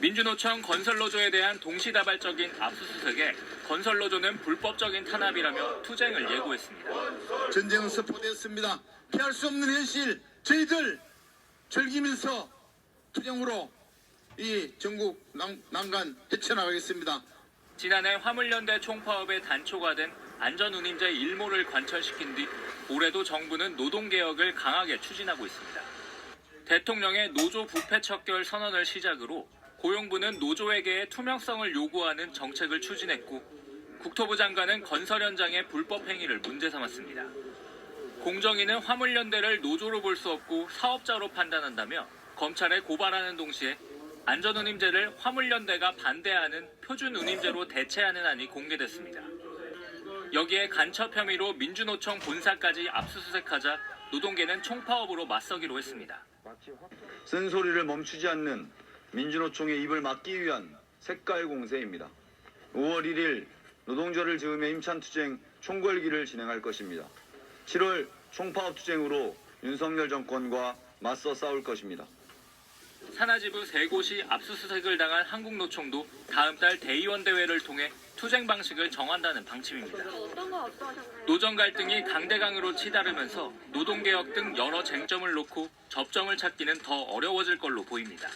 민주노총 건설노조에 대한 동시다발적인 압수수색에 건설노조는 불법적인 탄압이라며 투쟁을 예고했습니다. 전쟁은 선포되었습니다. 피할 수 없는 현실 저희들 즐기면서 투쟁으로 이 전국 난, 난간 헤쳐나가겠습니다. 지난해 화물연대 총파업의 단초가 된 안전운임제 일모를 관철시킨 뒤 올해도 정부는 노동개혁을 강하게 추진하고 있습니다. 대통령의 노조 부패 척결 선언을 시작으로 고용부는 노조에게의 투명성을 요구하는 정책을 추진했고 국토부 장관은 건설 현장의 불법 행위를 문제 삼았습니다. 공정위는 화물연대를 노조로 볼 수 없고 사업자로 판단한다며 검찰에 고발하는 동시에 안전운임제를 화물연대가 반대하는 표준운임제로 대체하는 안이 공개됐습니다. 여기에 간첩 혐의로 민주노총 본사까지 압수수색하자 노동계는 총파업으로 맞서기로 했습니다. 쓴소리를 멈추지 않는 민주노총의 입을 막기 위한 색깔 공세입니다. 5월 1일 노동절을 즈음해 힘찬 투쟁 총궐기를 진행할 것입니다. 7월 총파업 투쟁으로 윤석열 정권과 맞서 싸울 것입니다. 산하지부 세 곳이 압수수색을 당한 한국노총도 다음 달 대의원 대회를 통해 투쟁 방식을 정한다는 방침입니다. 노정 갈등이 강대강으로 치달으면서 노동개혁 등 여러 쟁점을 놓고 접점을 찾기는 더 어려워질 걸로 보입니다.